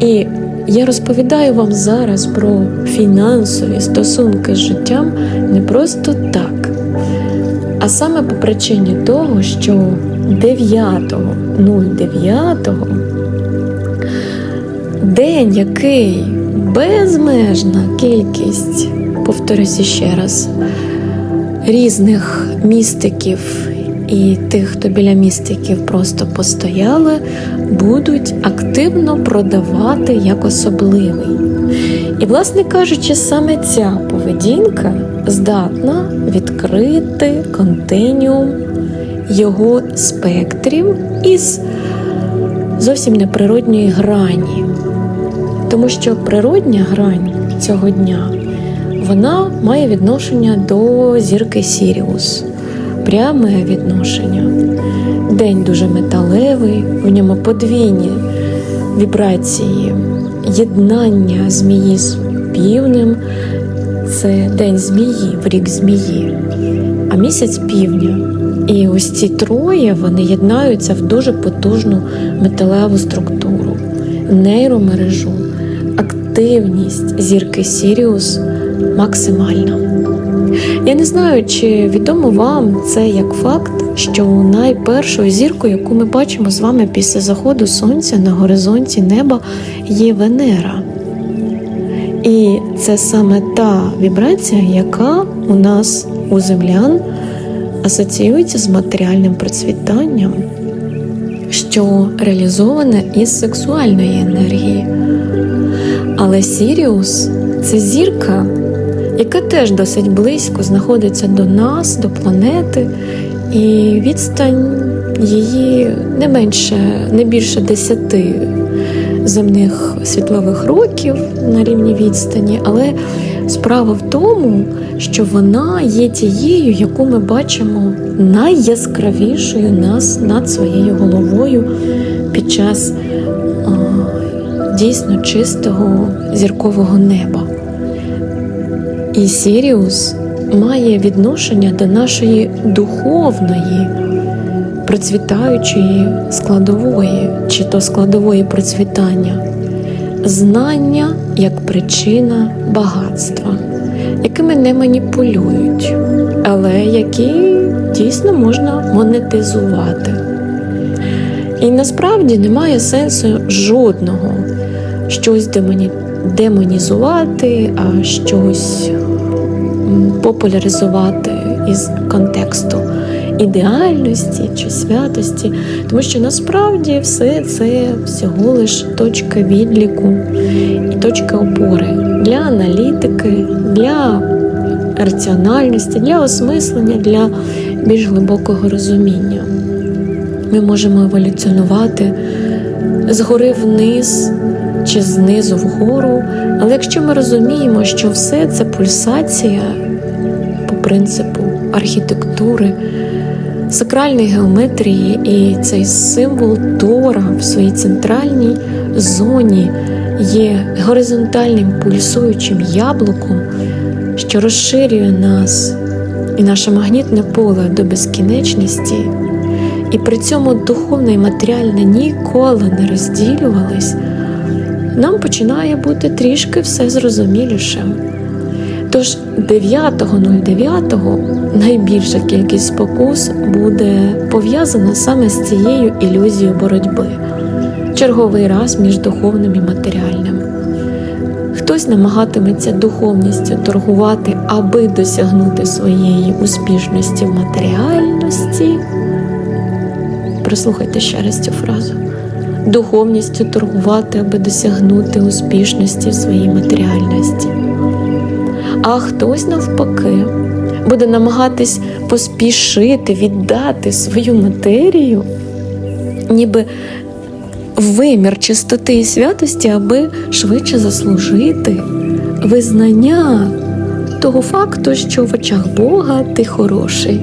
І я розповідаю вам зараз про фінансові стосунки з життям не просто так, а саме по причині того, що 9.09 день, який безмежна кількість, повторюся ще раз, різних містиків і тих, хто біля містиків просто постояли, будуть активно продавати як особливий. І, власне кажучи, саме ця поведінка здатна відкрити континіум його спектрів із зовсім неприродньої грані. Тому що природня грань цього дня вона має відношення до зірки Сіріус, пряме відношення. День дуже металевий, в ньому подвійні вібрації, єднання змії з півнем це день змії в рік змії, а місяць півня. І ось ці троє вони єднаються в дуже потужну металеву структуру, нейромережу, активність зірки Сіріус максимальна. Я не знаю, чи відомо вам це як факт, що найпершою зіркою, яку ми бачимо з вами після заходу сонця на горизонті неба, є Венера. І це саме та вібрація, яка у нас у землян асоціюється з матеріальним процвітанням, що реалізоване із сексуальної енергії. Але Сіріус це зірка, яка теж досить близько знаходиться до нас, до планети, і відстань її не менше, не більше десяти земних світлових років на рівні відстані, але справа в тому, що вона є тією, яку ми бачимо найяскравішою нас над своєю головою під час дійсно чистого зіркового неба. І Сіріус має відношення до нашої духовної, процвітаючої складової, чи то складової процвітання, знання як причина багатства, якими не маніпулюють, але які дійсно можна монетизувати. І насправді немає сенсу жодного щось демонізувати, а щось популяризувати із контексту ідеальності чи святості, тому що насправді все це всього лиш точка відліку і точка опори для аналітики, для раціональності, для осмислення, для більш глибокого розуміння. Ми можемо еволюціонувати згори вниз чи знизу вгору, але якщо ми розуміємо, що все це пульсація по принципу архітектури, сакральної геометрії і цей символ Тора в своїй центральній зоні є горизонтальним пульсуючим яблуком, що розширює нас і наше магнітне поле до безкінечності, і при цьому духовне і матеріальне ніколи не розділювались, нам починає бути трішки все зрозумілішим. Тож 9.09 найбільша кількість спокус буде пов'язана саме з цією ілюзією боротьби, черговий раз між духовним і матеріальним. Хтось намагатиметься духовністю торгувати, аби досягнути своєї успішності в матеріальності. Прослухайте ще раз цю фразу. Духовністю торгувати, аби досягнути успішності в своїй матеріальності. А хтось навпаки буде намагатись поспішити віддати свою матерію, ніби вимір чистоти і святості, аби швидше заслужити визнання того факту, що в очах Бога ти хороший.